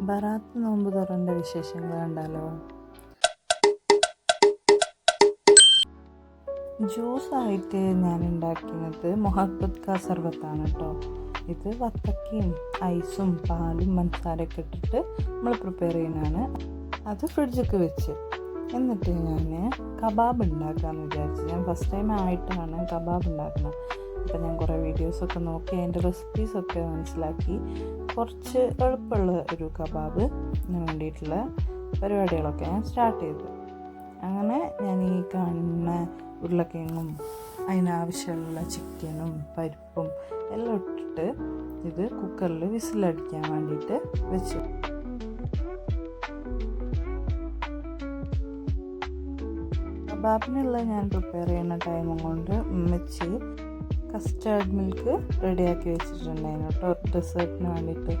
ബറാത്ത് നോമ്പ് തുറന്റെ വിശേഷങ്ങൾ കണ്ടാലോ ജ്യൂസായിട്ട് ഞാൻ ഉണ്ടാക്കുന്നത് മൊഹബത്ത് കാ സർബത്താണ് കേട്ടോ. ഇത് വത്തക്കയും ഐസും പാലും പഞ്ചസാരയൊക്കെ ഇട്ടിട്ട് നമ്മൾ പ്രിപ്പയർ ചെയ്യുന്നതാണ്. അത് ഫ്രിഡ്ജൊക്കെ വെച്ച്. എന്നിട്ട് ഞാൻ കബാബ് ഉണ്ടാക്കാമെന്ന് വിചാരിച്ചു. ഞാൻ ഫസ്റ്റ് ടൈം ആയിട്ടാണ് കബാബ് ഉണ്ടാക്കുന്നത്. അപ്പം ഞാൻ കുറേ വീഡിയോസൊക്കെ നോക്കി അതിന്റെ റെസിപ്പീസൊക്കെ മനസ്സിലാക്കി കുറച്ച് എളുപ്പമുള്ള ഒരു കബാബ് വേണ്ടിയിട്ടുള്ള പരിപാടികളൊക്കെ ഞാൻ സ്റ്റാർട്ട് ചെയ്തു. അങ്ങനെ ഞാൻ ഈ കാണുന്ന ഉരുളക്കിഴങ്ങും അതിനാവശ്യമുള്ള ചിക്കനും പരിപ്പും എല്ലാം ഇട്ടിട്ട് ഇത് കുക്കറിൽ വിസിലടിക്കാൻ വേണ്ടിയിട്ട് വെച്ചു. കബാബിനുള്ള ഞാൻ പ്രിപ്പയർ ചെയ്യുന്ന ടൈമും കൊണ്ട് ഉമ്മച്ചി കസ്റ്റേർഡ് മിൽക്ക് റെഡിയാക്കി വെച്ചിട്ടുണ്ടായിരുന്നു കേട്ടോ. ഡെസേർട്ടിന് വേണ്ടിയിട്ട്.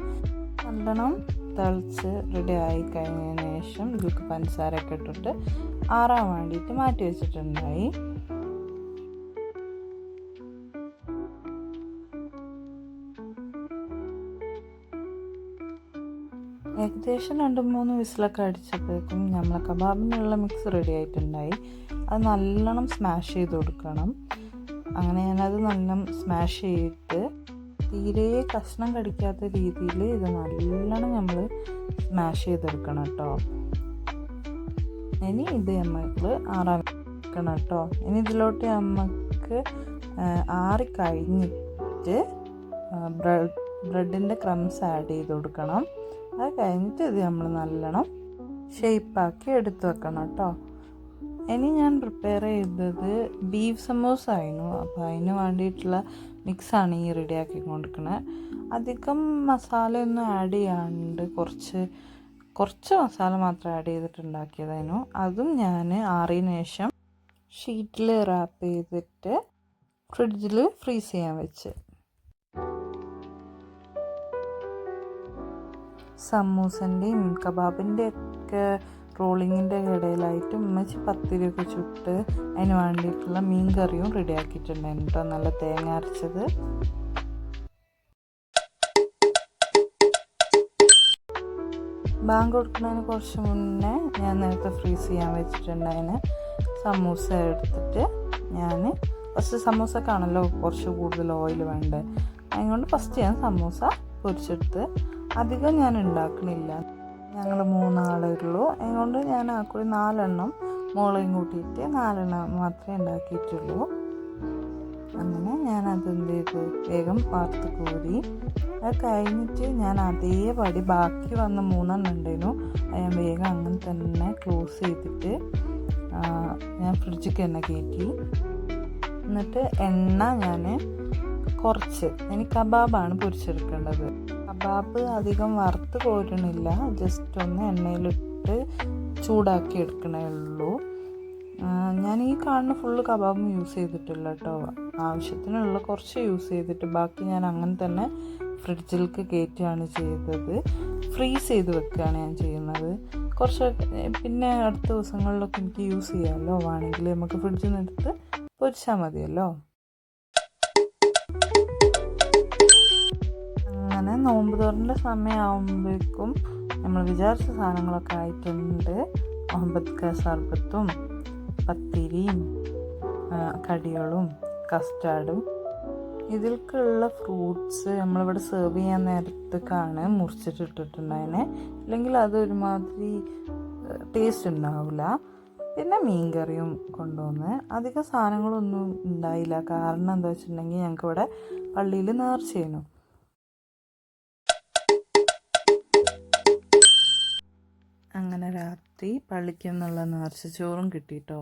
നല്ലോണം തിളച്ച് റെഡി ആയി കഴിഞ്ഞതിന് ശേഷം ഇതിലേക്ക് പഞ്ചസാരയൊക്കെ ഇട്ടിട്ട് ആറാൻ വേണ്ടിയിട്ട് മാറ്റി വെച്ചിട്ടുണ്ടായി. ഏകദേശം രണ്ട് മൂന്ന് വിസിലൊക്കെ അടിച്ചപ്പോഴേക്കും നമ്മളെ കബാബിനുള്ള മിക്സ് റെഡി ആയിട്ടുണ്ടായി അത് നല്ലോണം സ്മാഷ് ചെയ്ത് കൊടുക്കണം. അങ്ങനെ ഞാനത് നല്ല സ്മാഷ് ചെയ്തിട്ട് തീരെ കഷ്ണം കടിക്കാത്ത രീതിയിൽ ഇത് നല്ലോണം നമ്മൾ സ്മാഷ് ചെയ്തെടുക്കണം കേട്ടോ. ഇനി ഇത് നമുക്ക് ആറാൻ വെക്കണം കേട്ടോ. ഇനി ഇതിലോട്ട് നമുക്ക് ആറി കഴിഞ്ഞിട്ട് ബ്രെഡ് ബ്രെഡിന്റെ ക്രംസ് ആഡ് ചെയ്ത് കൊടുക്കണം. അത് കഴിഞ്ഞിട്ട് ഇത് നമ്മൾ നല്ലോണം ഷേപ്പാക്കി എടുത്ത് വെക്കണം കേട്ടോ. ഇനി ഞാൻ പ്രിപ്പയർ ചെയ്തത് ബീഫ് സമോസ ആയിരുന്നു. അപ്പോൾ അതിന് വേണ്ടിയിട്ടുള്ള മിക്സാണ് ഈ റെഡി ആക്കി കൊടുക്കുന്നത് അധികം മസാലയൊന്നും ആഡ് ചെയ്യാണ്ട് കുറച്ച് കുറച്ച് മസാല മാത്രം ആഡ് ചെയ്തിട്ട് ഉണ്ടാക്കിയതായിരുന്നു അതും ഞാൻ ആറിന് ശേഷം ഷീറ്റിൽ റാപ്പ് ചെയ്തിട്ട് ഫ്രിഡ്ജിൽ ഫ്രീസ് ചെയ്യാൻ വെച്ച്. സമൂസന്റെയും കബാബിന്റെ ഒക്കെ റോളിങ്ങിന്റെ ഇടയിലായിട്ട് ഉമ്മച്ചി പത്തിരിയൊക്കെ ചുട്ട് അതിന് വേണ്ടിയിട്ടുള്ള മീൻ കറിയും റെഡി ആക്കിയിട്ടുണ്ടായിരുന്നു കേട്ടോ. നല്ല തേങ്ങ അരച്ചത്. ബാങ്ക് കൊടുക്കുന്നതിന് കുറച്ച് മുന്നേ ഞാൻ നേരത്തെ ഫ്രീസ് ചെയ്യാൻ വെച്ചിട്ടുണ്ടായിന് സമൂസ എടുത്തിട്ട് ഞാൻ ഫസ്റ്റ് സമൂസക്കാണല്ലോ കുറച്ച് കൂടുതൽ ഓയിൽ വേണ്ടത്. അതുകൊണ്ട് ഫസ്റ്റ് ഞാൻ സമൂസ പൊരിച്ചെടുത്ത് അധികം ഞാൻ ഉണ്ടാക്കണില്ല. ഞങ്ങൾ മൂന്നാളേ ഉള്ളൂ അതുകൊണ്ട് ഞാൻ ആ കൂടി നാലെണ്ണം മുളയും കൂട്ടിയിട്ട് നാലെണ്ണം മാത്രമേ ഉണ്ടാക്കിയിട്ടുള്ളൂ. അങ്ങനെ ഞാൻ അതെന്ത് ചെയ്തു? വേഗം പാർത്ത് കോരി. അത് കഴിഞ്ഞിട്ട് ഞാൻ അതേപടി ബാക്കി വന്ന മൂന്നെണ്ണം ഉണ്ടായിരുന്നു. അത് ഞാൻ വേഗം അങ്ങനെ തന്നെ ക്ലോസ് ചെയ്തിട്ട് ഞാൻ ഫ്രിഡ്ജിൽ തന്നെ കയറ്റി. എന്നിട്ട് എണ്ണ ഞാൻ കുറച്ച് ഇനി കബാബാണ് പൊരിച്ചെടുക്കേണ്ടത്. കബാബ് അധികം വറുത്ത് കോരണില്ല ജസ്റ്റ് ഒന്ന് എണ്ണയിലിട്ട് ചൂടാക്കി എടുക്കണേ ഉള്ളൂ. ഞാൻ ഈ കാണുന്ന ഫുള്ള് കബാബും യൂസ് ചെയ്തിട്ടില്ല കേട്ടോ ആവശ്യത്തിനുള്ള കുറച്ച് യൂസ് ചെയ്തിട്ട് ബാക്കി ഞാൻ അങ്ങനെ തന്നെ ഫ്രിഡ്ജിലേക്ക് കയറ്റുകയാണ് ചെയ്തത്. ഫ്രീസ് ചെയ്ത് വെക്കുകയാണ് ഞാൻ ചെയ്യുന്നത്. കുറച്ച് പിന്നെ അടുത്ത ദിവസങ്ങളിലൊക്കെ എനിക്ക് യൂസ് ചെയ്യാമല്ലോ വേണമെങ്കിൽ നമുക്ക് ഫ്രിഡ്ജിൽ നിന്ന് എടുത്ത് പൊരിച്ചാൽ മതിയല്ലോ? നോമ്പ് തുറന്റെ സമയമാകുമ്പോഴേക്കും നമ്മൾ വിചാരിച്ച സാധനങ്ങളൊക്കെ ആയിട്ടുണ്ട്. ഒമ്പത് സർബത്തും പത്തിരിയും കടികളും കസ്റ്റാർഡും. ഇതിൽക്കുള്ള ഫ്രൂട്ട്സ് നമ്മളിവിടെ സെർവ് ചെയ്യാൻ നേരത്തേക്കാണ് മുറിച്ചിട്ടിട്ടുണ്ടായിനെ അല്ലെങ്കിൽ അത് ഒരുമാതിരി ടേസ്റ്റ് ഉണ്ടാവില്ല. പിന്നെ മീൻ കറിയും കൊണ്ടുവന്ന്. അധികം സാധനങ്ങളൊന്നും ഉണ്ടായില്ല. കാരണം എന്താ വെച്ചിട്ടുണ്ടെങ്കിൽ ഞങ്ങൾക്ക് ഇവിടെ പള്ളിയിൽ നേർച്ചയായിരുന്നു അങ്ങനെ രാത്രി പള്ളിക്ക് നിന്നുള്ള നേർച്ചച്ചോറും കിട്ടിയിട്ടോ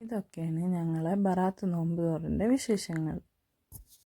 ഇതൊക്കെയാണ് ഞങ്ങളെ ബറാത്ത് നോമ്പ് തോറിന്റെ വിശേഷങ്ങൾ.